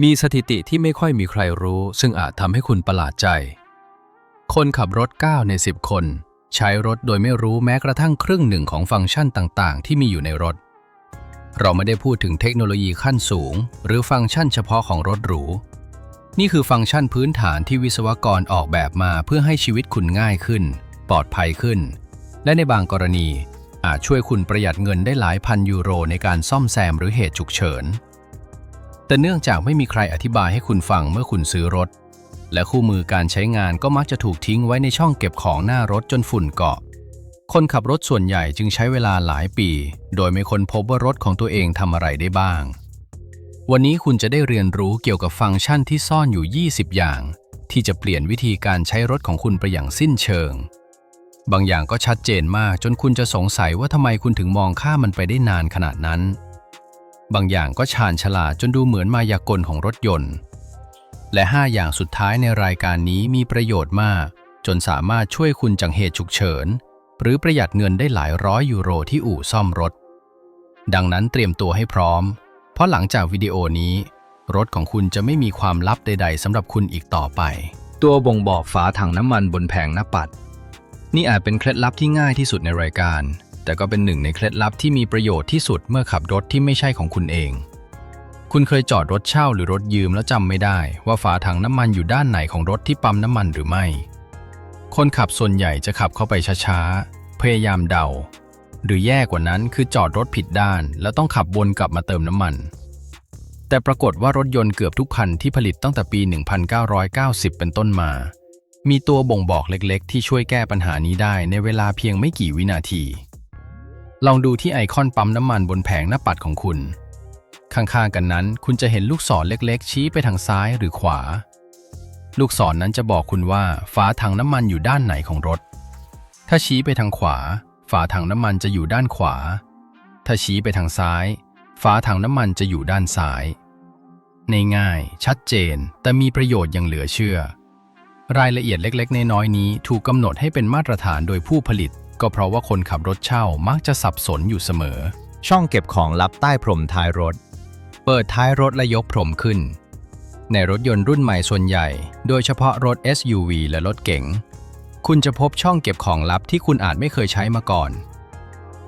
มีสถิติที่ไม่ค่อยมีใครรู้ ซึ่งอาจทำให้คุณประหลาดใจ คนขับรถ 9 ใน 10 คน ใช้รถโดยไม่รู้แม้กระทั่งครึ่งหนึ่งของฟังก์ชันต่างๆ ที่มีอยู่ในรถ เราไม่ได้พูดถึงเทคโนโลยีขั้นสูง หรือฟังก์ชันเฉพาะของรถหรู นี่คือฟังก์ชันพื้นฐานที่วิศวกรออกแบบมาเพื่อให้ชีวิตคุณง่ายขึ้น ปลอดภัยขึ้น และในบางกรณี อาจช่วยคุณประหยัดเงินได้หลายพันยูโรในการซ่อมแซมหรือเหตุฉุกเฉิน แต่เนื่องจากไม่มีใครอธิบายให้คุณฟังเมื่อคุณซื้อรถ และคู่มือการใช้งานก็มักจะถูกทิ้งไว้ในช่องเก็บของหน้ารถจนฝุ่นเกาะ คนขับรถส่วนใหญ่จึงใช้เวลาหลายปี โดยไม่ค้นพบว่ารถของตัวเองทำอะไรได้บ้าง วันนี้คุณจะได้เรียนรู้เกี่ยวกับฟังก์ชันที่ซ่อนอยู่ 20 อย่าง ที่จะเปลี่ยนวิธีการใช้รถของคุณไปอย่างสิ้นเชิง บางอย่างก็ชัดเจนมากจนคุณจะสงสัยว่าทำไมคุณถึงมองข้ามมันไปได้นานขนาดนั้น บางอย่างก็ชาญฉลาดจนดูเหมือนมายากลของรถยนต์ และ 5 อย่างสุดท้ายในรายการนี้มีประโยชน์มาก จนสามารถช่วยคุณจากเหตุฉุกเฉิน หรือประหยัดเงินได้หลายร้อยยูโรที่อู่ซ่อมรถ ดังนั้นเตรียมตัวให้พร้อม เพราะหลังจากวิดีโอนี้ รถของคุณจะไม่มีความลับใด ๆสำหรับคุณอีกต่อไป ตัวบ่งบอกฝาถังน้ำมันบนแผงหน้าปัด นี่อาจเป็นเคล็ดลับที่ง่ายที่สุดในรายการ แต่ก็เป็นหนึ่งในเคล็ดลับที่มีประโยชน์ที่สุดเมื่อขับรถที่ไม่ใช่ของคุณเอง คุณเคยจอดรถเช่าหรือรถยืมแล้วจำไม่ได้ ว่าฝาถังน้ำมันอยู่ด้านไหนของรถที่ปั๊มน้ำมันหรือไม่ คนขับส่วนใหญ่จะขับเข้าไปช้าๆ พยายามเดา หรือแย่กว่านั้นคือจอดรถผิดด้าน แล้วต้องขับวนกลับมาเติมน้ำมัน แต่ปรากฏว่ารถยนต์เกือบทุกคันที่ผลิตตั้งแต่ปี 1990 เป็นต้นมามีตัวบ่งบอกเล็กๆ ที่ช่วยแก้ปัญหานี้ได้ในเวลาเพียงไม่กี่วินาที ลองดูที่ไอคอนปั๊มน้ำมันบนแผงหน้าปัดของคุณ ข้างๆกันนั้น คุณจะเห็นลูกศรเล็กๆ ชี้ไปทางซ้ายหรือขวา ลูกศรนนั้นจะบอกคุณว่าฝาถังน้ำมันอยู่ด้านไหนของรถ ถ้าชี้ไปทางขวา ฝาถังน้ำมันจะอยู่ด้านขวา ถ้าชี้ไปทางซ้าย ฝาถังน้ำมันจะอยู่ด้านซ้าย ในง่าย ชัดเจน แต่มีประโยชน์อย่างเหลือเชื่อ รายละเอียดเล็กๆ น้อยๆนี้ถูกกำหนดให้เป็นมาตรฐานโดยผู้ผลิต ก็เพราะว่าคนขับรถเช่ามักจะสับสนอยู่เสมอ ช่องเก็บของลับใต้พรมท้ายรถ เปิดท้ายรถและยกพรมขึ้น ในรถยนต์รุ่นใหม่ส่วนใหญ่ โดยเฉพาะรถ SUV และรถเก๋ง คุณจะพบช่องเก็บของลับที่คุณอาจไม่เคยใช้มาก่อน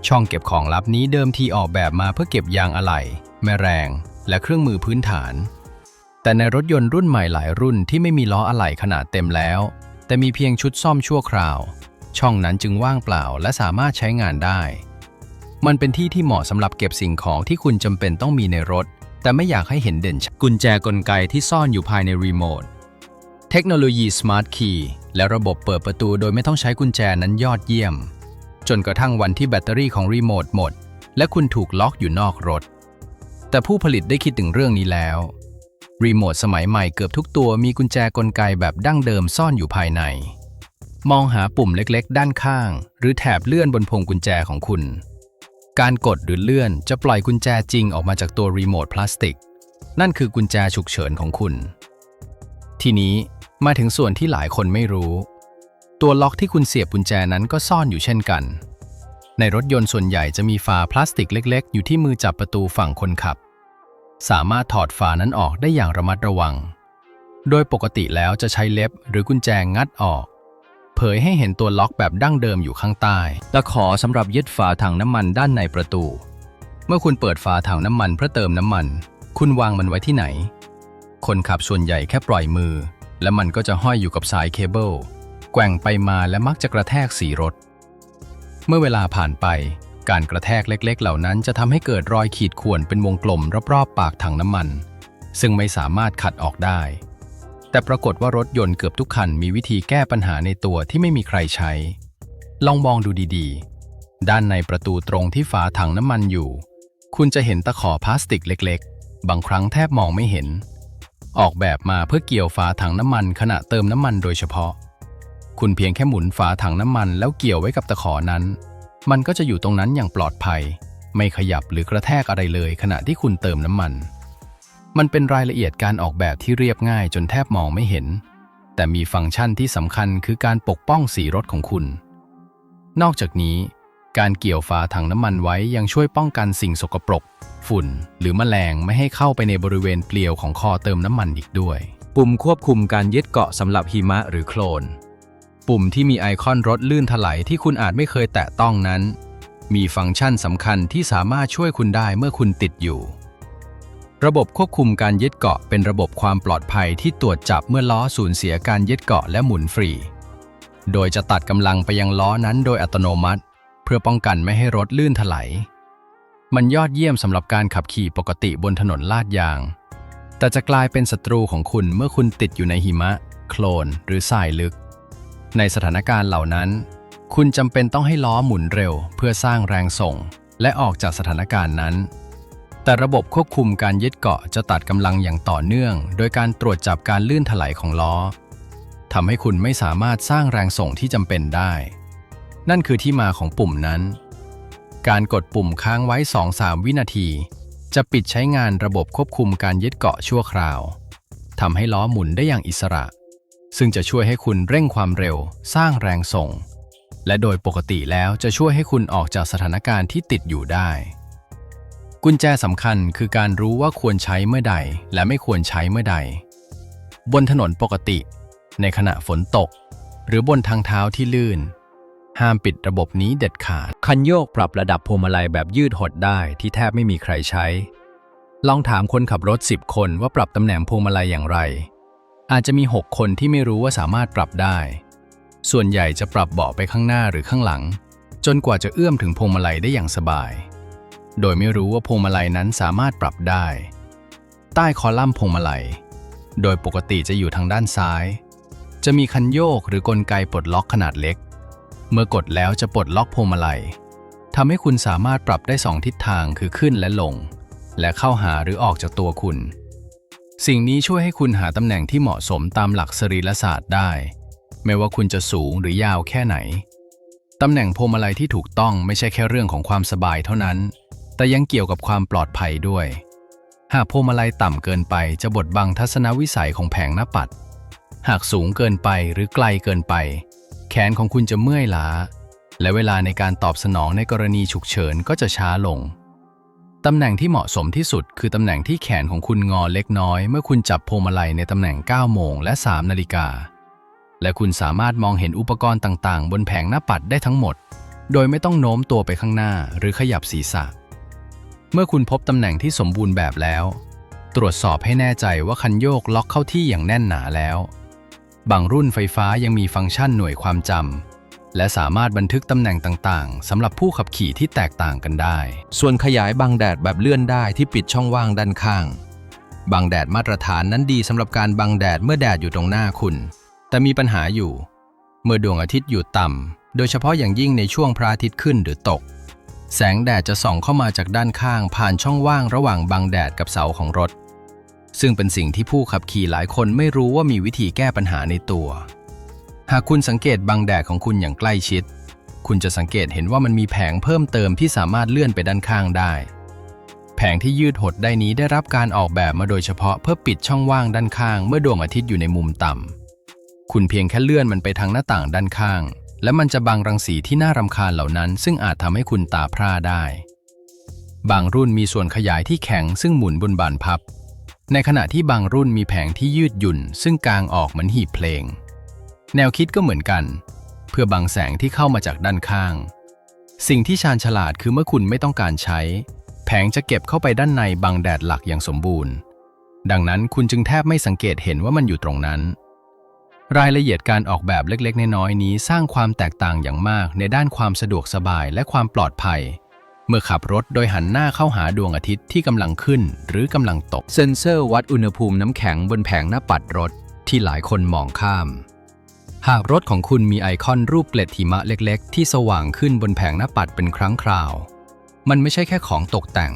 ช่องเก็บของลับนี้เดิมทีออกแบบมาเพื่อเก็บยางอะไหล่แม่แรง และเครื่องมือพื้นฐาน แต่ในรถยนต์รุ่นใหม่หลายรุ่นที่ไม่มีล้ออะไหล่ขนาดเต็มแล้ว แต่มีเพียงชุดซ่อมชั่วคราว ช่องนั้นจึงว่างเปล่าและสามารถใช้งานได้ มันเป็นที่ที่เหมาะสำหรับเก็บสิ่งของที่คุณจำเป็นต้องมีในรถ แต่ไม่อยากให้เห็นเด่นชัดกุญแจกลไกที่ซ่อนอยู่ภายในรีโมทเทคโนโลยี Smart Key และระบบเปิดประตูโดยไม่ต้องใช้กุญแจนั้นยอดเยี่ยม จนกระทั่งวันที่แบตเตอรี่ของรีโมทหมด และคุณถูกล็อกอยู่นอกรถ แต่ผู้ผลิตได้คิดถึงเรื่องนี้แล้วรีโมทสมัยใหม่เกือบทุกตัวมีกุญแจกลไกแบบดั้งเดิมซ่อนอยู่ภายใน มองหาปุ่มเล็กๆ ด้านข้าง หรือแถบเลื่อนบนพวงกุญแจของคุณ การกดหรือเลื่อนจะปล่อยกุญแจจริงออกมาจากตัวรีโมทพลาสติก นั่นคือกุญแจฉุกเฉินของคุณ ทีนี้มาถึงส่วนที่หลายคนไม่รู้ ตัวล็อกที่คุณเสียบกุญแจนั้นก็ซ่อนอยู่เช่นกัน ในรถยนต์ส่วนใหญ่จะมีฝาพลาสติกเล็ก ๆ อยู่ที่มือจับประตูฝั่งคนขับ สามารถถอดฝานั้นออกได้อย่างระมัดระวัง โดยปกติแล้วจะใช้เล็บหรือกุญแจงัดออก เผยให้เห็นตัวล็อกแบบดั้งเดิมอยู่ข้างใต้ตะขอสำหรับยึดฝาถังน้ำมันด้านในประตู เมื่อคุณเปิดฝาถังน้ำมันเพื่อเติมน้ำมัน คุณวางมันไว้ที่ไหน คนขับส่วนใหญ่แค่ปล่อยมือ และมันก็จะห้อยอยู่กับสายเคเบิลแกว่งไปมาและมักจะกระแทกสีรถ เมื่อเวลาผ่านไป การกระแทกเล็ก ๆ เหล่านั้นจะทำให้เกิดรอยขีดข่วนเป็นวงกลมรอบๆปากถังน้ำมัน ซึ่งไม่สามารถขัดออกได้ แต่ปรากฏว่ารถยนต์เกือบทุกคันมีวิธีแก้ปัญหาในตัวที่ไม่มีใครใช้ ลองมองดูดีๆ ด้านในประตูตรงที่ฝาถังน้ำมันอยู่ คุณจะเห็นตะขอพลาสติกเล็กๆ บางครั้งแทบมองไม่เห็น ออกแบบมาเพื่อเกี่ยวฝาถังน้ำมันขณะเติมน้ำมันโดยเฉพาะ คุณเพียงแค่หมุนฝาถังน้ำมันแล้วเกี่ยวไว้กับตะขอนั้น มันก็จะอยู่ตรงนั้นอย่างปลอดภัย ไม่ขยับหรือกระแทกอะไรเลยขณะที่คุณเติมน้ำมัน มันเป็นรายละเอียดการออกแบบที่เรียบง่ายจนแทบมองไม่เห็น แต่มีฟังก์ชันที่สำคัญคือการปกป้องสีรถของคุณ นอกจากนี้ การเกี่ยวฝาถังน้ำมันไว้ยังช่วยป้องกันสิ่งสกปรก ฝุ่น หรือแมลงไม่ให้เข้าไปในบริเวณเปลี่ยวของคอเติมน้ำมันอีกด้วย ปุ่มควบคุมการยึดเกาะสำหรับหิมะหรือโคลน ปุ่มที่มีไอคอนรถลื่นถลายที่คุณอาจไม่เคยแตะต้องนั้น มีฟังก์ชันสำคัญที่สามารถช่วยคุณได้เมื่อคุณติดอยู่ ระบบควบคุมการยึดเกาะเป็นระบบความปลอดภัยที่ตรวจจับเมื่อล้อสูญเสียการยึดเกาะและหมุนฟรี โดยจะตัดกำลังไปยังล้อนั้นโดยอัตโนมัติ เพื่อป้องกันไม่ให้รถลื่นถลายมันยอดเยี่ยมสำหรับการขับขี่ปกติบนถนนลาดยาง แต่จะกลายเป็นศัตรูของคุณเมื่อคุณติดอยู่ในหิมะ โคลน หรือทรายลึก ในสถานการณ์เหล่านั้น คุณจำเป็นต้องให้ล้อหมุนเร็ว เพื่อสร้างแรงส่ง และออกจากสถานการณ์นั้น แต่ระบบควบคุมการยึดเกาะจะตัดกำลังอย่างต่อเนื่อง โดยการตรวจจับการลื่นถลายของล้อทำให้คุณไม่สามารถสร้างแรงส่งที่จำเป็นได้ นั่นคือที่มาของปุ่มนั้น การกดปุ่มค้างไว้ 2-3 วินาที จะปิดใช้งานระบบควบคุมการยึดเกาะชั่วคราวทำให้ล้อหมุนได้อย่างอิสระ ซึ่งจะช่วยให้คุณเร่งความเร็ว สร้างแรงส่ง และโดยปกติแล้วจะช่วยให้คุณออกจากสถานการณ์ที่ติดอยู่ได้ กุญแจสำคัญคือการรู้ว่าควรใช้เมื่อใด และไม่ควรใช้เมื่อใด บนถนนปกติ ในขณะฝนตก หรือบนทางเท้าที่ลื่น ห้ามปิดระบบนี้เด็ดขาด คันโยกปรับระดับพวงมาลัยแบบยืดหดได้ที่แทบไม่มีใครใช้ ลองถามคนขับรถ 10 คนว่าปรับตำแหน่งพวงมาลัยอย่างไร อาจจะมี 6 คนที่ไม่รู้ว่าสามารถปรับได้ ส่วนใหญ่จะปรับเบาะไปข้างหน้าหรือข้างหลัง จนกว่าจะเอื้อมถึงพวงมาลัยได้อย่างสบาย โดยไม่รู้ว่าพวงมาลัยนั้นสามารถปรับได้ ใต้คอลัมน์พวงมาลัย โดยปกติจะอยู่ทางด้านซ้าย จะมีคันโยกหรือกลไกปลดล็อกขนาดเล็ก เมื่อกดแล้วจะปลดล็อกพวงมาลัยทำให้คุณสามารถปรับได้สองทิศทางคือขึ้นและลง และเข้าหาหรือออกจากตัวคุณ สิ่งนี้ช่วยให้คุณหาตำแหน่งที่เหมาะสมตามหลักสรีรศาสตร์ได้ ไม่ว่าคุณจะสูงหรือยาวแค่ไหน ตำแหน่งพวงมาลัยที่ถูกต้องไม่ใช่แค่เรื่องของความสบายเท่านั้น แต่ยังเกี่ยวกับความปลอดภัยด้วย หากพวงมาลัยต่ำเกินไปจะบดบังทัศนวิสัยของแผงหน้าปัด หากสูงเกินไปหรือไกลเกินไป แขนของคุณจะเมื่อยล้า และเวลาในการตอบสนองในกรณีฉุกเฉินก็จะช้าลง ตำแหน่งที่เหมาะสมที่สุดคือตำแหน่งที่แขนของคุณงอเล็กน้อย เมื่อคุณจับพวงมาลัยในตำแหน่ง 9 โมงและ 3 นาฬิกา และคุณสามารถมองเห็นอุปกรณ์ต่างๆ บนแผงหน้าปัดได้ทั้งหมด โดยไม่ต้องโน้มตัวไปข้างหน้าหรือขยับศีรษะ เมื่อคุณพบตำแหน่งที่สมบูรณ์แบบแล้ว ตรวจสอบให้แน่ใจว่าคันโยกล็อกเข้าที่อย่างแน่นหนาแล้ว บางรุ่นไฟฟ้ายังมีฟังก์ชันหน่วยความจำและสามารถบันทึกตำแหน่งต่างๆสำหรับผู้ขับขี่ที่แตกต่างกันได้ ส่วนขยายบังแดดแบบเลื่อนได้ที่ปิดช่องว่างด้านข้าง บังแดดมาตรฐานนั้นดีสำหรับการบังแดดเมื่อแดดอยู่ตรงหน้าคุณ แต่มีปัญหาอยู่ เมื่อดวงอาทิตย์อยู่ต่ำโดยเฉพาะอย่างยิ่งในช่วงพระอาทิตย์ขึ้นหรือตก แสงแดดจะส่องเข้ามาจากด้านข้างผ่านช่องว่างระหว่างบังแดดกับเสาของรถ ซึ่งเป็นสิ่งที่ผู้ขับขี่หลายคนไม่รู้ว่ามีวิธีแก้ปัญหาในตัว หากคุณสังเกตบังแดดของคุณอย่างใกล้ชิด คุณจะสังเกตเห็นว่ามันมีแผงเพิ่มเติมที่สามารถเลื่อนไปด้านข้างได้ แผงที่ยืดหดได้นี้ได้รับการออกแบบมาโดยเฉพาะเพื่อปิดช่องว่างด้านข้าง เมื่อดวงอาทิตย์อยู่ในมุมต่ำคุณเพียงแค่เลื่อนมันไปทางหน้าต่างด้านข้าง และมันจะบังรังสีที่น่ารำคาญเหล่านั้น ซึ่งอาจทำให้คุณตาพร่าได้ บางรุ่นมีส่วนขยายที่แข็งซึ่งหมุนบนบานพับ ในขณะที่บางรุ่นมีแผงที่ยืดหยุ่น ซึ่งกางออกเหมือนหีบเพลง แนวคิดก็เหมือนกัน เพื่อบังแสงที่เข้ามาจากด้านข้าง สิ่งที่ชาญฉลาดคือเมื่อคุณไม่ต้องการใช้ แผงจะเก็บเข้าไปด้านในบังแดดหลักอย่างสมบูรณ์ ดังนั้นคุณจึงแทบไม่สังเกตเห็นว่ามันอยู่ตรงนั้น รายละเอียดการออกแบบเล็กๆ น้อยๆนี้สร้างความแตกต่างอย่างมากในด้านความสะดวกสบายและความปลอดภัย เมื่อขับรถโดยหันหน้าเข้าหาดวงอาทิตย์ที่กำลังขึ้นหรือกำลังตก เซ็นเซอร์วัดอุณหภูมิน้ำแข็งบนแผงหน้าปัดรถที่หลายคนมองข้าม หากรถของคุณมีไอคอนรูปเกล็ดหิมะเล็ก ๆ ที่สว่างขึ้นบนแผงหน้าปัดเป็นครั้งคราว มันไม่ใช่แค่ของตกแต่ง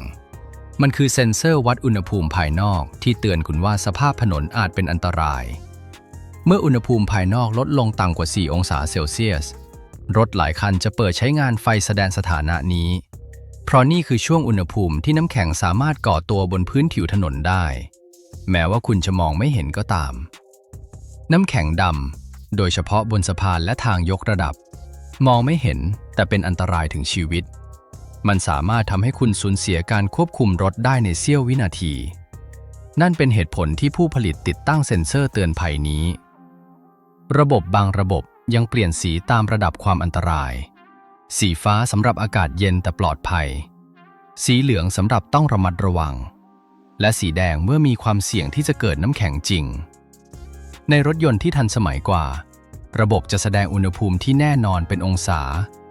มันคือเซ็นเซอร์วัดอุณหภูมิภายนอกที่เตือนคุณว่าสภาพถนนอาจเป็นอันตราย เมื่ออุณหภูมิภายนอกลดลงต่ำกว่า 4 องศาเซลเซียส รถหลายคันจะเปิดใช้งานไฟแสดงสถานะนี้ เพราะนี่คือช่วงอุณหภูมิที่น้ำแข็งสามารถก่อตัวบนพื้นผิวถนนได้ แม้ว่าคุณจะมองไม่เห็นก็ตาม น้ำแข็งดำ โดยเฉพาะบนสะพานและทางยกระดับ มองไม่เห็นแต่เป็นอันตรายถึงชีวิต มันสามารถทำให้คุณสูญเสียการควบคุมรถได้ในเสี้ยววินาที นั่นเป็นเหตุผลที่ผู้ผลิตติดตั้งเซ็นเซอร์เตือนภัยนี้ ระบบบางระบบยังเปลี่ยนสีตามระดับความอันตราย สีฟ้าสำหรับอากาศเย็นแต่ปลอดภัย สีเหลืองสำหรับต้องระมัดระวัง และสีแดงเมื่อมีความเสี่ยงที่จะเกิดน้ำแข็งจริง ในรถยนต์ที่ทันสมัยกว่า ระบบจะแสดงอุณหภูมิที่แน่นอนเป็นองศา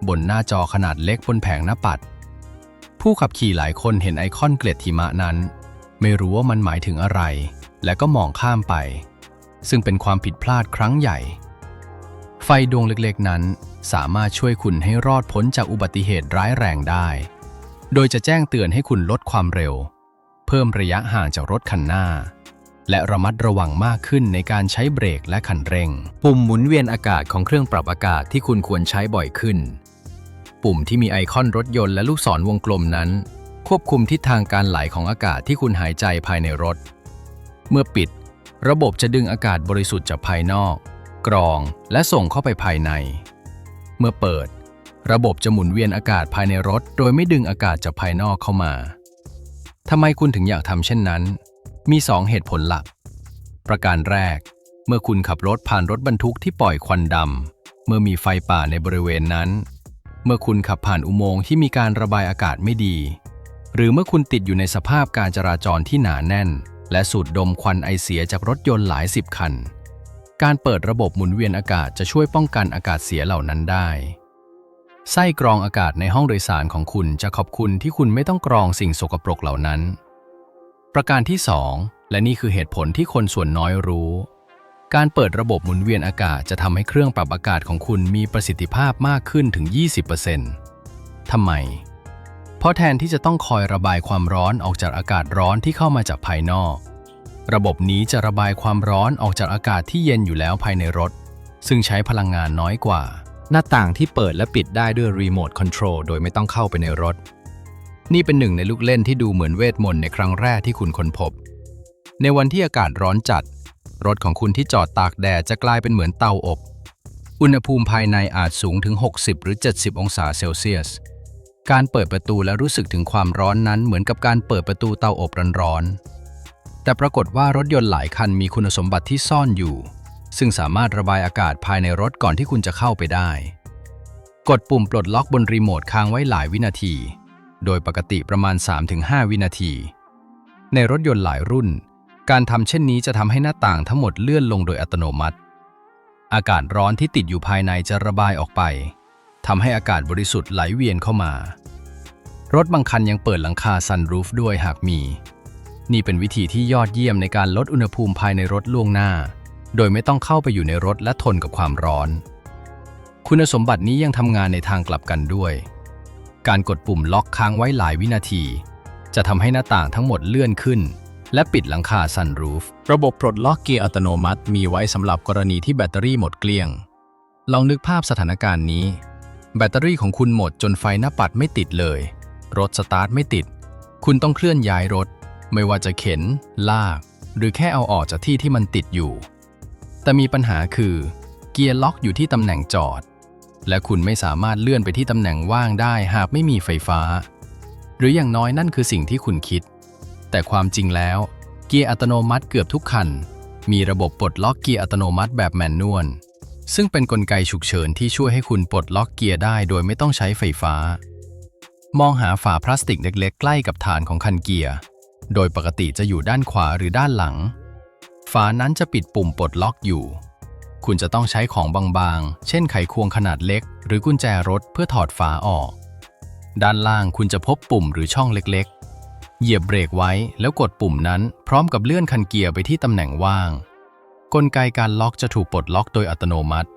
บนหน้าจอขนาดเล็กบนแผงหน้าปัด ผู้ขับขี่หลายคนเห็นไอคอนเกล็ดหิมะนั้น ไม่รู้ว่ามันหมายถึงอะไร และก็มองข้ามไป ซึ่งเป็นความผิดพลาดครั้งใหญ่ ไฟดวงเล็กๆนั้น สามารถช่วยคุณให้รอดพ้นจากอุบัติเหตุร้ายแรงได้ โดยจะแจ้งเตือนให้คุณลดความเร็ว เพิ่มระยะห่างจากรถคันหน้า และระมัดระวังมากขึ้นในการใช้เบรกและคันเร่ง ปุ่มหมุนเวียนอากาศของเครื่องปรับอากาศที่คุณควรใช้บ่อยขึ้น ปุ่มที่มีไอคอนรถยนต์และลูกศรวงกลมนั้น ควบคุมทิศทางการไหลของอากาศที่คุณหายใจภายในรถ เมื่อปิด ระบบจะดึงอากาศบริสุทธิ์จากภายนอก กรองและส่งเข้าไปภายใน เมื่อเปิด ระบบจะหมุนเวียนอากาศภายในรถ โดยไม่ดึงอากาศจากภายนอกเข้ามาทำไมคุณถึงอยากทำเช่นนั้น มี 2 เหตุผลหลัก ประการแรก เมื่อคุณขับรถผ่านรถบรรทุกที่ปล่อยควันดำเมื่อมีไฟป่าในบริเวณนั้น เมื่อคุณขับผ่านอุโมงค์ที่มีการระบายอากาศไม่ดี หรือเมื่อคุณติดอยู่ในสภาพการจราจรที่หนาแน่น และสูดดมควันไอเสียจากรถยนต์หลายสิบคัน การเปิดระบบหมุนเวียนอากาศจะช่วยป้องกันอากาศเสียเหล่านั้นได้ ไส้กรองอากาศในห้องโดยสารของคุณจะขอบคุณที่คุณไม่ต้องกรองสิ่งสกปรกเหล่านั้น ประการที่ 2 และนี่คือเหตุผลที่คนส่วนน้อยรู้ การเปิดระบบหมุนเวียนอากาศจะทำให้เครื่องปรับอากาศของคุณมีประสิทธิภาพมากขึ้นถึง 20%ทำไม เพราะแทนที่จะต้องคอยระบายความร้อนออกจากอากาศร้อนที่เข้ามาจากภายนอก ระบบนี้จะระบายความร้อนออกจากอากาศที่เย็นอยู่แล้วภายในรถ ซึ่งใช้พลังงานน้อยกว่า หน้าต่างที่เปิดและปิดได้ด้วยรีโมทคอนโทรลโดยไม่ต้องเข้าไปในรถ นี่เป็นหนึ่งในลูกเล่นที่ดูเหมือนเวทมนต์ในครั้งแรกที่คุณค้นพบ ในวันที่อากาศร้อนจัด รถของคุณที่จอดตากแดดจะกลายเป็นเหมือนเตาอบ อุณหภูมิภายในอาจสูงถึง 60 หรือ 70 องศาเซลเซียส การเปิดประตูและรู้สึกถึงความร้อนนั้นเหมือนกับการเปิดประตูเตาอบร้อนๆ แต่ปรากฏว่ารถยนต์หลายคันมีคุณสมบัติที่ซ่อนอยู่ ซึ่งสามารถระบายอากาศภายในรถก่อนที่คุณจะเข้าไปได้ กดปุ่มปลดล็อกบนรีโมทค้างไว้หลายวินาที โดยปกติประมาณ 3-5 วินาที ในรถยนต์หลายรุ่น การทำเช่นนี้จะทำให้หน้าต่างทั้งหมดเลื่อนลงโดยอัตโนมัติ อากาศร้อนที่ติดอยู่ภายในจะระบายออกไป ทำให้อากาศบริสุทธิ์ไหลเวียนเข้ามา รถบางคันยังเปิดหลังคาซันรูฟด้วยหากมี นี่เป็นวิธีที่ยอดเยี่ยมในการลดอุณหภูมิภายในรถล่วงหน้า โดยไม่ต้องเข้าไปอยู่ในรถและทนกับความร้อน คุณสมบัตินี้ยังทำงานในทางกลับกันด้วย การกดปุ่มล็อกค้างไว้หลายวินาที จะทำให้หน้าต่างทั้งหมดเลื่อนขึ้นและปิดหลังคาซันรูฟ ระบบปลดล็อกเกียร์อัตโนมัติมีไว้สำหรับกรณีที่แบตเตอรี่หมดเกลี้ยง ลองนึกภาพสถานการณ์นี้ แบตเตอรี่ของคุณหมดจนไฟหน้าปัดไม่ติดเลย รถสตาร์ทไม่ติด คุณต้องเคลื่อนย้ายรถ ไม่ว่าจะเข็น ลาก หรือแค่เอาออกจากที่ที่มันติดอยู่ แต่มีปัญหาคือ เกียร์ล็อกอยู่ที่ตำแหน่งจอด และคุณไม่สามารถเลื่อนไปที่ตำแหน่งว่างได้หากไม่มีไฟฟ้า หรืออย่างน้อยนั่นคือสิ่งที่คุณคิด แต่ความจริงแล้ว เกียร์อัตโนมัติเกือบทุกคัน มีระบบปลดล็อกเกียร์อัตโนมัติแบบแมนนวล ซึ่งเป็นนกลไกฉุกเฉินที่ช่วยให้คุณปลดล็อกเกียร์ได้โดยไม่ต้องใช้ไฟฟ้า มองหาฝาพลาสติกเล็กๆ ใกล้กับฐานของคันเกียร์ โดยปกติจะอยู่ด้านขวาหรือด้านหลัง ฝานั้นจะปิดปุ่มปลดล็อกอยู่ คุณจะต้องใช้ของบางๆ เช่นไขควงขนาดเล็ก หรือกุญแจรถเพื่อถอดฝาออก ด้านล่างคุณจะพบปุ่มหรือช่องเล็กๆ เหยียบเบรกไว้แล้วกดปุ่มนั้นพร้อมกับเลื่อนคันเกียร์ไปที่ตำแหน่งว่าง กลไกการล็อกจะถูกปลดล็อกโดยอัตโนมัติ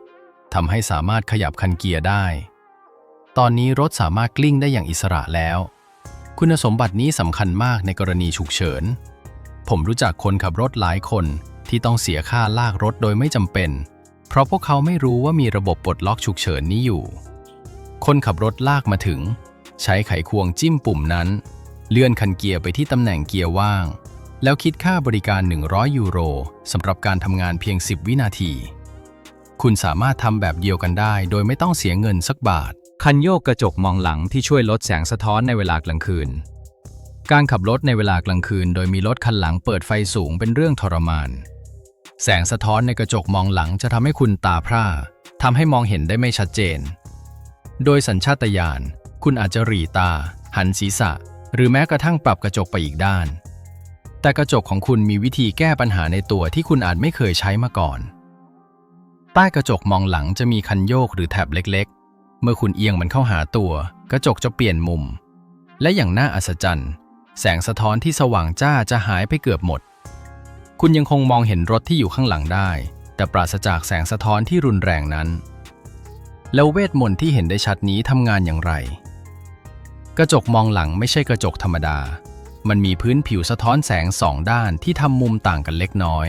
ทำให้สามารถขยับคันเกียร์ได้ ตอนนี้รถสามารถกลิ้งได้อย่างอิสระแล้ว คุณสมบัตินี้สำคัญมากในกรณีฉุกเฉิน ผมรู้จักคนขับรถหลายคนที่ต้องเสียค่าลากรถโดยไม่จำเป็น เพราะพวกเขาไม่รู้ว่ามีระบบปลดล็อกฉุกเฉินนี้อยู่ คนขับรถลากมาถึง ใช้ไขควงจิ้มปุ่มนั้น เลื่อนคันเกียร์ไปที่ตำแหน่งเกียร์ว่าง แล้วคิดค่าบริการ 100 ยูโรสำหรับการทำงานเพียง 10 วินาที คุณสามารถทำแบบเดียวกันได้ โดยไม่ต้องเสียเงินสักบาท คันโยกกระจกมองหลังที่ช่วยลดแสงสะท้อนในเวลากลางคืน การขับรถในเวลากลางคืน โดยมีรถคันหลังเปิดไฟสูงเป็นเรื่องทรมาน แสงสะท้อนในกระจกมองหลังจะทำให้คุณตาพร่าทำให้มองเห็นได้ไม่ชัดเจน โดยสัญชาตญาณ คุณอาจจะหรี่ตา หันศีรษะ หรือแม้กระทั่งปรับกระจกไปอีกด้าน แต่กระจกของคุณมีวิธีแก้ปัญหาในตัวที่คุณอาจไม่เคยใช้มาก่อน ใต้กระจกมองหลังจะมีคันโยกหรือแถบเล็กๆ เมื่อคุณเอียงมันเข้าหาตัว กระจกจะเปลี่ยนมุม และอย่างน่าอัศจรรย์ แสงสะท้อนที่สว่างจ้าจะหายไปเกือบหมด คุณยังคงมองเห็นรถที่อยู่ข้างหลังได้ แต่ปราศจากแสงสะท้อนที่รุนแรงนั้น แล้วเวทมนต์ที่เห็นได้ชัดนี้ทำงานอย่างไร กระจกมองหลังไม่ใช่กระจกธรรมดา มันมีพื้นผิวสะท้อนแสงสองด้านที่ทำมุมต่างกันเล็กน้อย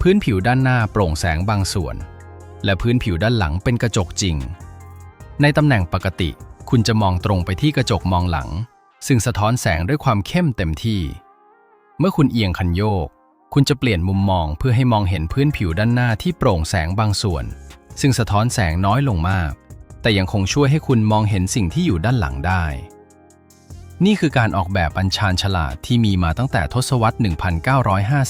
พื้นผิวด้านหน้าโปร่งแสงบางส่วน และพื้นผิวด้านหลังเป็นกระจกจริง ในตำแหน่งปกติ คุณจะมองตรงไปที่กระจกมองหลัง ซึ่งสะท้อนแสงด้วยความเข้มเต็มที่ เมื่อคุณเอียงคันโยก คุณจะเปลี่ยนมุมมองเพื่อให้มองเห็นพื้นผิวด้านหน้าที่โปร่งแสงบางส่วน ซึ่งสะท้อนแสงน้อยลงมาก แต่ยังคงช่วยให้คุณมองเห็นสิ่งที่อยู่ด้านหลังได้ นี่คือการออกแบบอัญชานฉลาดที่มีมาตั้งแต่ทศวรรษ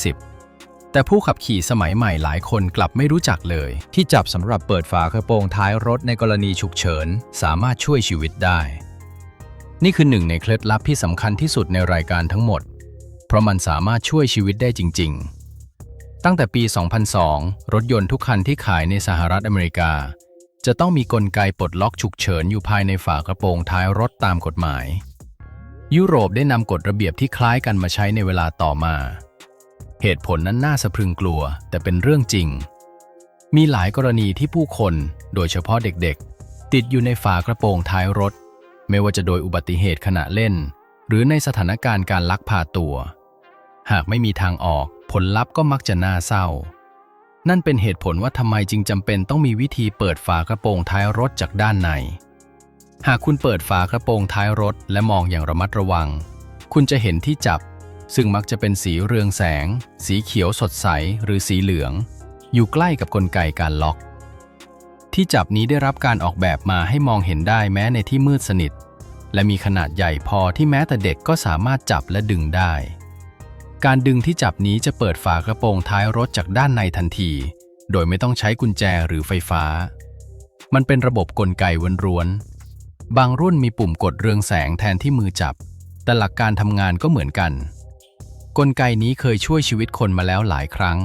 1950 แต่ผู้ขับขี่สมัยใหม่หลายคนกลับไม่รู้จักเลย ที่จับสำหรับเปิดฝากระโปรงท้ายรถในกรณีฉุกเฉิน สามารถช่วยชีวิตได้ นี่คือหนึ่งในเคล็ดลับที่สำคัญที่สุดในรายการทั้งหมด เพราะมันสามารถช่วยชีวิตได้จริง ๆ ตั้งแต่ปี 2002 รถยนต์ทุกคันที่ขายในสหรัฐอเมริกา จะต้องมีกลไกปลดล็อกฉุกเฉินอยู่ภายในฝากระโปรงท้ายรถตามกฎหมาย ยุโรปได้นำกฎระเบียบที่คล้ายกันมาใช้ในเวลาต่อมา เหตุผลนั้นน่าสะพรึงกลัว แต่เป็นเรื่องจริง มีหลายกรณีที่ผู้คน โดยเฉพาะเด็กๆ ติดอยู่ในฝากระโปรงท้ายรถ ไม่ว่าจะโดยอุบัติเหตุขณะเล่น หรือในสถานการณ์การลักพาตัว หากไม่มีทางออกผลลัพธ์ก็มักจะน่าเศร้า นั่นเป็นเหตุผลว่าทำไมจึงจำเป็นต้องมีวิธีเปิดฝากระโปรงท้ายรถจากด้านใน หากคุณเปิดฝากระโปรงท้ายรถและมองอย่างระมัดระวัง คุณจะเห็นที่จับ ซึ่งมักจะเป็นสีเรืองแสง สีเขียวสดใสหรือสีเหลือง อยู่ใกล้กับกลไกการล็อก ที่จับนี้ได้รับการออกแบบมาให้มองเห็นได้แม้ในที่มืดสนิท และมีขนาดใหญ่พอที่แม้แต่เด็กก็สามารถจับและดึงได้ การดึงที่จับนี้จะเปิดฝากระโปรงท้ายรถจากด้านในทันที โดยไม่ต้องใช้กุญแจหรือไฟฟ้า มันเป็นระบบกลไกล้วน บางรุ่นมีปุ่มกดเรืองแสงแทนที่มือจับ แต่หลักการทำงานก็เหมือนกัน กลไกนี้เคยช่วยชีวิตคนมาแล้วหลายครั้ง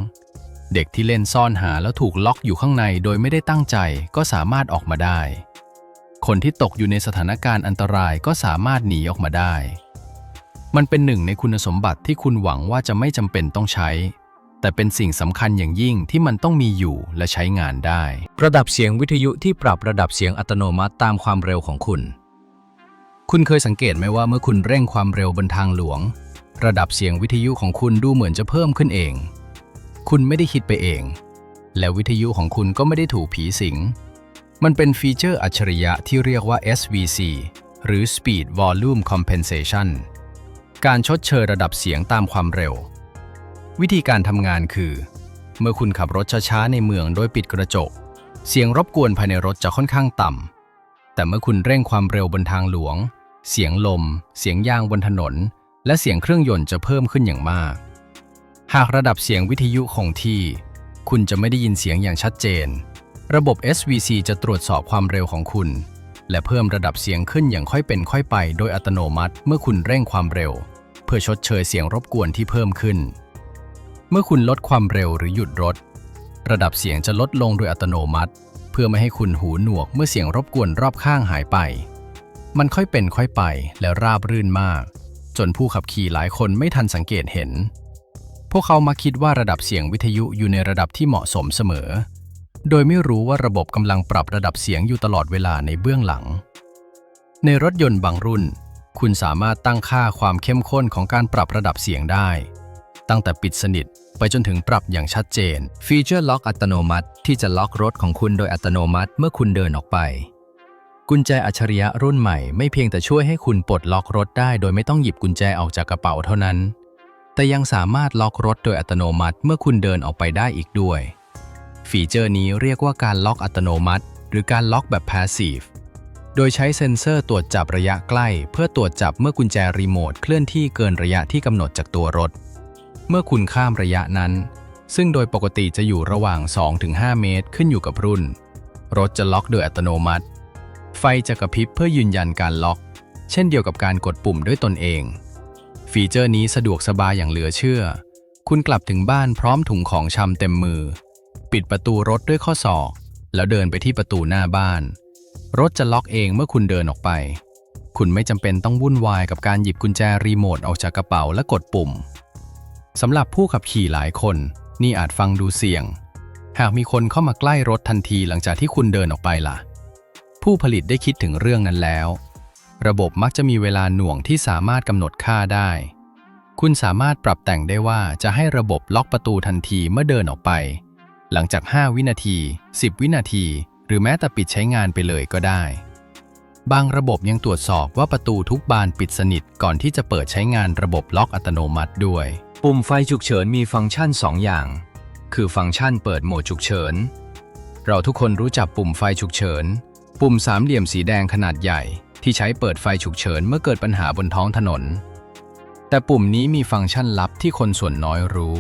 เด็กที่เล่นซ่อนหาแล้วถูกล็อกอยู่ข้างในโดยไม่ได้ตั้งใจก็สามารถออกมาได้ คนที่ตกอยู่ในสถานการณ์อันตรายก็สามารถหนีออกมาได้ มันเป็นหนึ่งในคุณสมบัติที่คุณหวังว่าจะไม่จำเป็นต้องใช้ แต่เป็นสิ่งสำคัญอย่างยิ่งที่มันต้องมีอยู่และใช้งานได้ ระดับเสียงวิทยุที่ปรับระดับเสียงอัตโนมัติตามความเร็วของคุณ คุณเคยสังเกตไหมว่าเมื่อคุณเร่งความเร็วบนทางหลวง ระดับเสียงวิทยุของคุณดูเหมือนจะเพิ่มขึ้นเอง คุณไม่ได้คิดไปเอง และวิทยุของคุณก็ไม่ได้ถูกผีสิง มันเป็นฟีเจอร์อัจฉริยะที่เรียกว่า SVC หรือ Speed Volume Compensation การชดเชยระดับเสียงตามความเร็ว วิธีการทำงานคือ เมื่อคุณขับรถช้าๆในเมืองโดยปิดกระจก เสียงรบกวนภายในรถจะค่อนข้างต่ำ แต่เมื่อคุณเร่งความเร็วบนทางหลวง เสียงลม เสียงยางบนถนน และเสียงเครื่องยนต์จะเพิ่มขึ้นอย่างมาก หากระดับเสียงวิทยุคงที่ คุณจะไม่ได้ยินเสียงอย่างชัดเจน ระบบ SVC จะตรวจสอบความเร็วของคุณ และเพิ่มระดับเสียงขึ้นอย่างค่อยเป็นค่อยไป โดยอัตโนมัติเมื่อคุณเร่งความเร็ว เพื่อชดเชยเสียงรบกวนที่เพิ่มขึ้น เมื่อคุณลดความเร็วหรือหยุดรถ ระดับเสียงจะลดลงโดยอัตโนมัติ เพื่อไม่ให้คุณหูหนวกเมื่อเสียงรบกวนรอบข้างหายไป มันค่อยเป็นค่อยไปและราบรื่นมาก จนผู้ขับขี่หลายคนไม่ทันสังเกตเห็น พวกเขามาคิดว่าระดับเสียงวิทยุอยู่ในระดับที่เหมาะสมเสมอ โดยไม่รู้ว่าระบบกำลังปรับระดับเสียงอยู่ตลอดเวลาในเบื้องหลัง ในรถยนต์บางรุ่น คุณสามารถตั้งค่าความเข้มข้นของการปรับระดับเสียงได้ ตั้งแต่ปิดสนิท ไปจนถึงปรับอย่างชัดเจน ฟีเจอร์ล็อกอัตโนมัติ ที่จะล็อกรถของคุณโดยอัตโนมัติเมื่อคุณเดินออกไป กุญแจอัจฉริยะรุ่นใหม่ไม่เพียงแต่ช่วยให้คุณปลดล็อกรถได้ โดยไม่ต้องหยิบกุญแจออกจากกระเป๋าเท่านั้น แต่ยังสามารถล็อกรถโดยอัตโนมัติเมื่อคุณเดินออกไปได้อีกด้วย ฟีเจอร์นี้เรียกว่าการล็อกอัตโนมัติ หรือการล็อกแบบ Passive โดยใช้เซ็นเซอร์ตรวจจับระยะใกล้ เพื่อตรวจจับเมื่อกุญแจรีโมทเคลื่อนที่เกินระยะที่กำหนดจากตัวรถ เมื่อคุณข้ามระยะนั้น ซึ่งโดยปกติจะอยู่ระหว่าง 2-5 เมตรขึ้นอยู่กับรุ่น รถจะล็อกโดยอัตโนมัติ ไฟจะกระพริบเพื่อยืนยันการล็อก เช่นเดียวกับการกดปุ่มด้วยตนเอง ฟีเจอร์นี้สะดวกสบายอย่างเหลือเชื่อ คุณกลับถึงบ้านพร้อมถุงของชำเต็มมือ ปิดประตูรถด้วยข้อศอก แล้วเดินไปที่ประตูหน้าบ้าน รถจะล็อกเองเมื่อคุณเดินออกไป คุณไม่จำเป็นต้องวุ่นวายกับการหยิบกุญแจรีโมทออกจากกระเป๋าและกดปุ่ม สำหรับผู้ขับขี่หลายคน นี่อาจฟังดูเสี่ยง หากมีคนเข้ามาใกล้รถทันทีหลังจากที่คุณเดินออกไปล่ะ ผู้ผลิตได้คิดถึงเรื่องนั้นแล้ว ระบบมักจะมีเวลาหน่วงที่สามารถกำหนดค่าได้ คุณสามารถปรับแต่งได้ว่าจะให้ระบบล็อกประตูทันทีเมื่อเดินออกไป หลังจาก 5 วินาที 10 วินาที หรือแม้แต่ปิดใช้งานไปเลยก็ได้ บางระบบยังตรวจสอบว่าประตูทุกบานปิดสนิทก่อนที่จะเปิดใช้งานระบบล็อกอัตโนมัติด้วย ปุ่มไฟฉุกเฉินมีฟังก์ชัน 2 อย่าง คือฟังก์ชันเปิดโหมดฉุกเฉิน เราทุกคนรู้จักปุ่มไฟฉุกเฉิน ปุ่มสามเหลี่ยมสีแดงขนาดใหญ่ ที่ใช้เปิดไฟฉุกเฉินเมื่อเกิดปัญหาบนท้องถนน แต่ปุ่มนี้มีฟังก์ชันลับที่คนส่วนน้อยรู้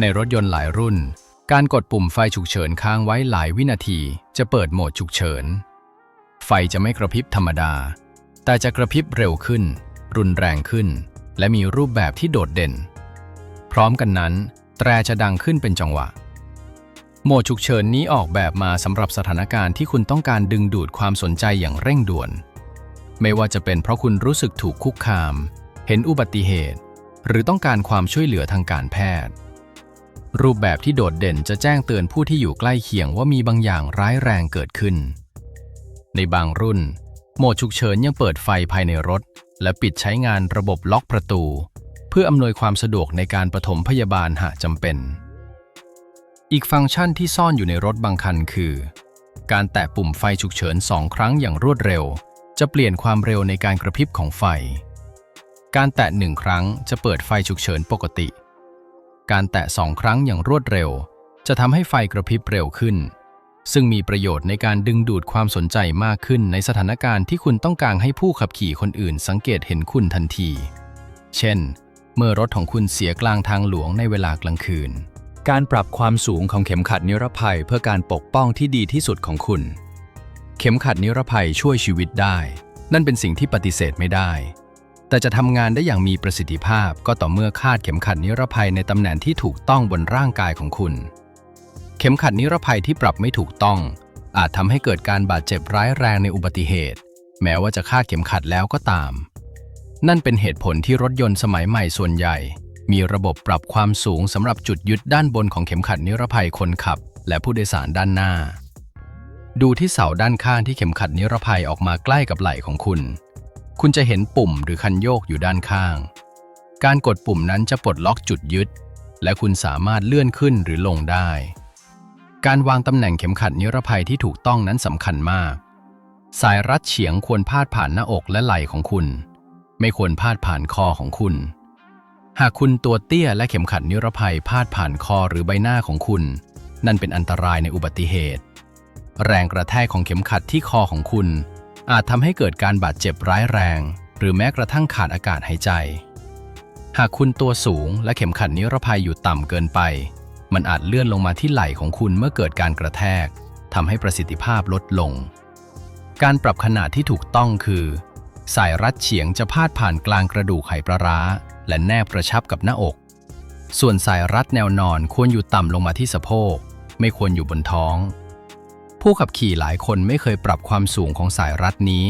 ในรถยนต์หลายรุ่น การกดปุ่มไฟฉุกเฉินค้างไว้หลายวินาที จะเปิดโหมดฉุกเฉิน ไฟจะไม่กระพริบธรรมดา แต่จะกระพริบเร็วขึ้น รุนแรงขึ้น และมีรูปแบบที่โดดเด่น พร้อมกันนั้น แตรจะดังขึ้นเป็นจังหวะ โหมดฉุกเฉินนี้ออกแบบมาสำหรับสถานการณ์ที่คุณต้องการดึงดูดความสนใจอย่างเร่งด่วน ไม่ว่าจะเป็นเพราะคุณรู้สึกถูกคุกคาม เห็นอุบัติเหตุ หรือต้องการความช่วยเหลือทางการแพทย์ รูปแบบที่โดดเด่นจะแจ้งเตือนผู้ที่อยู่ใกล้เคียงว่ามีบางอย่างร้ายแรงเกิดขึ้น ในบางรุ่น โหมดฉุกเฉินยังเปิดไฟภายในรถ และปิดใช้งานระบบล็อกประตู เพื่ออำนวยความสะดวกในการปฐมพยาบาลหากจำเป็น อีกฟังก์ชันที่ซ่อนอยู่ในรถบางคันคือ การแตะปุ่มไฟฉุกเฉินสองครั้งอย่างรวดเร็ว จะเปลี่ยนความเร็วในการกระพริบของไฟ การแตะหนึ่งครั้งจะเปิดไฟฉุกเฉินปกติ การแตะสองครั้งอย่างรวดเร็ว จะทำให้ไฟกระพริบเร็วขึ้น ซึ่งมีประโยชน์ในการดึงดูดความสนใจมากขึ้นในสถานการณ์ที่คุณต้องการให้ผู้ขับขี่คนอื่นสังเกตเห็นคุณทันที เช่น เมื่อรถของคุณเสียกลางทางหลวงในเวลากลางคืน การปรับความสูงของเข็มขัดนิรภัยเพื่อการปกป้องที่ดีที่สุดของคุณ เข็มขัดนิรภัยช่วยชีวิตได้ นั่นเป็นสิ่งที่ปฏิเสธไม่ได้ แต่จะทำงานได้อย่างมีประสิทธิภาพก็ต่อเมื่อคาดเข็มขัดนิรภัยในตำแหน่งที่ถูกต้องบนร่างกายของคุณ เข็มขัดนิรภัยที่ปรับไม่ถูกต้อง อาจทำให้เกิดการบาดเจ็บร้ายแรงในอุบัติเหตุ แม้ว่าจะคาดเข็มขัดแล้วก็ตาม นั่นเป็นเหตุผลที่รถยนต์สมัยใหม่ส่วนใหญ่ มีระบบปรับความสูงสำหรับจุดยึดด้านบนของเข็มขัดนิรภัยคนขับ และผู้โดยสารด้านหน้า ดูที่เสาด้านข้างที่เข็มขัดนิรภัยออกมาใกล้กับไหล่ของคุณ คุณจะเห็นปุ่มหรือคันโยกอยู่ด้านข้าง การกดปุ่มนั้นจะปลดล็อกจุดยึด และคุณสามารถเลื่อนขึ้นหรือลงได้ การวางตำแหน่งเข็มขัดนิรภัยที่ถูกต้องนั้นสำคัญมาก สายรัดเฉียงควรพาดผ่านหน้าอกและไหล่ของคุณ ไม่ควรพาดผ่านคอของคุณ หากคุณตัวเตี้ยและเข็มขัดนิรภัยพาดผ่านคอหรือใบหน้าของคุณ นั่นเป็นอันตรายในอุบัติเหตุ แรงกระแทกของเข็มขัดที่คอของคุณ อาจทำให้เกิดการบาดเจ็บร้ายแรง หรือแม้กระทั่งขาดอากาศหายใจ หากคุณตัวสูงและเข็มขัดนิรภัยอยู่ต่ำเกินไป มันอาจเลื่อนลงมาที่ไหล่ของคุณเมื่อเกิดการกระแทกทำให้ประสิทธิภาพลดลง การปรับขนาดที่ถูกต้องคือ สายรัดเฉียงจะพาดผ่านกลางกระดูกไหปลาร้า และแนบกระชับกับหน้าอก ส่วนสายรัดแนวนอนควรอยู่ต่ำลงมาที่สะโพก ไม่ควรอยู่บนท้อง ผู้ขับขี่หลายคนไม่เคยปรับความสูงของสายรัดนี้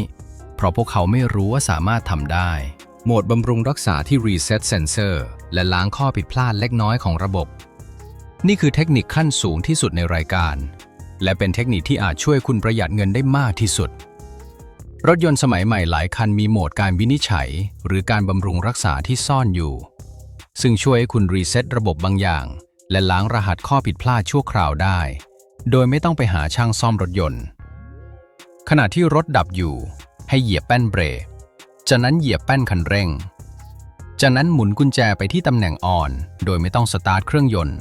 เพราะพวกเขาไม่รู้ว่าสามารถทำได้ โหมดบำรุงรักษาที่ Reset Sensor และล้างข้อผิดพลาดเล็กน้อยของระบบ นี่คือเทคนิคขั้นสูงที่สุดในรายการ และเป็นเทคนิคที่อาจช่วยคุณประหยัดเงินได้มากที่สุด รถยนต์สมัยใหม่หลายคันมีโหมดการวินิจฉัย หรือการบำรุงรักษาที่ซ่อนอยู่ ซึ่งช่วยให้คุณรีเซ็ตระบบบางอย่าง และล้างรหัสข้อผิดพลาดชั่วคราวได้ โดยไม่ต้องไปหาช่างซ่อมรถยนต์ ขณะที่รถดับอยู่ ให้เหยียบแป้นเบรกจากนั้นเหยียบแป้นคันเร่ง จากนั้นหมุนกุญแจไปที่ตำแหน่งออน โดยไม่ต้องสตาร์ทเครื่องยนต์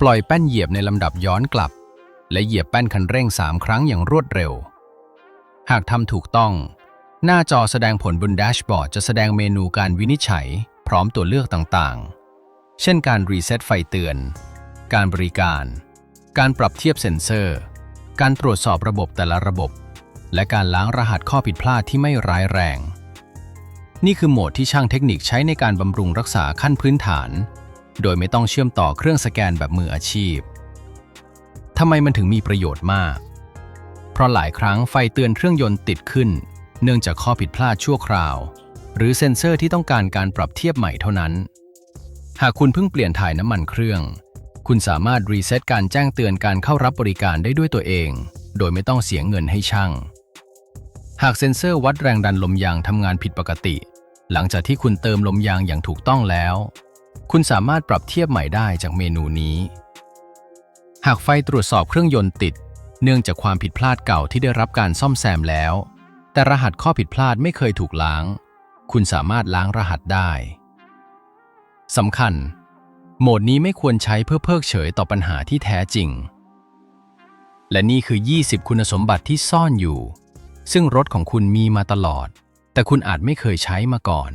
ปล่อยแป้นเหยียบในลำดับย้อนกลับ และเหยียบแป้นคันเร่ง3ครั้งอย่างรวดเร็ว หากทำถูกต้อง หน้าจอแสดงผลบนแดชบอร์ดจะแสดงเมนูการวินิจฉัย พร้อมตัวเลือกต่างๆ เช่นการรีเซ็ตไฟเตือน การบริการ การปรับเทียบเซ็นเซอร์ การตรวจสอบระบบแต่ละระบบ และการล้างรหัสข้อผิดพลาดที่ไม่ร้ายแรง นี่คือโหมดที่ช่างเทคนิคใช้ในการบำรุงรักษาขั้นพื้นฐาน โดยไม่ต้องเชื่อมต่อเครื่องสแกนแบบมืออาชีพ ทำไมมันถึงมีประโยชน์มาก เพราะหลายครั้งไฟเตือนเครื่องยนต์ติดขึ้น เนื่องจากข้อผิดพลาดชั่วคราว หรือเซ็นเซอร์ที่ต้องการการปรับเทียบใหม่เท่านั้น หากคุณเพิ่งเปลี่ยนถ่ายน้ำมันเครื่อง คุณสามารถรีเซ็ตการแจ้งเตือนการเข้ารับบริการได้ด้วยตัวเอง โดยไม่ต้องเสียเงินให้ช่าง หากเซ็นเซอร์วัดแรงดันลมยางทำงานผิดปกติ หลังจากที่คุณเติมลมยางอย่างถูกต้องแล้ว คุณสามารถปรับเทียบใหม่ได้จากเมนูนี้ หากไฟตรวจสอบเครื่องยนต์ติด เนื่องจากความผิดพลาดเก่าที่ได้รับการซ่อมแซมแล้ว แต่รหัสข้อผิดพลาดไม่เคยถูกล้าง คุณสามารถล้างรหัสได้สำคัญ โหมดนี้ไม่ควรใช้เพื่อเพิกเฉยต่อปัญหาที่แท้จริง และนี่คือ 20 คุณสมบัติที่ซ่อนอยู่ ซึ่งรถของคุณมีมาตลอด แต่คุณอาจไม่เคยใช้มาก่อน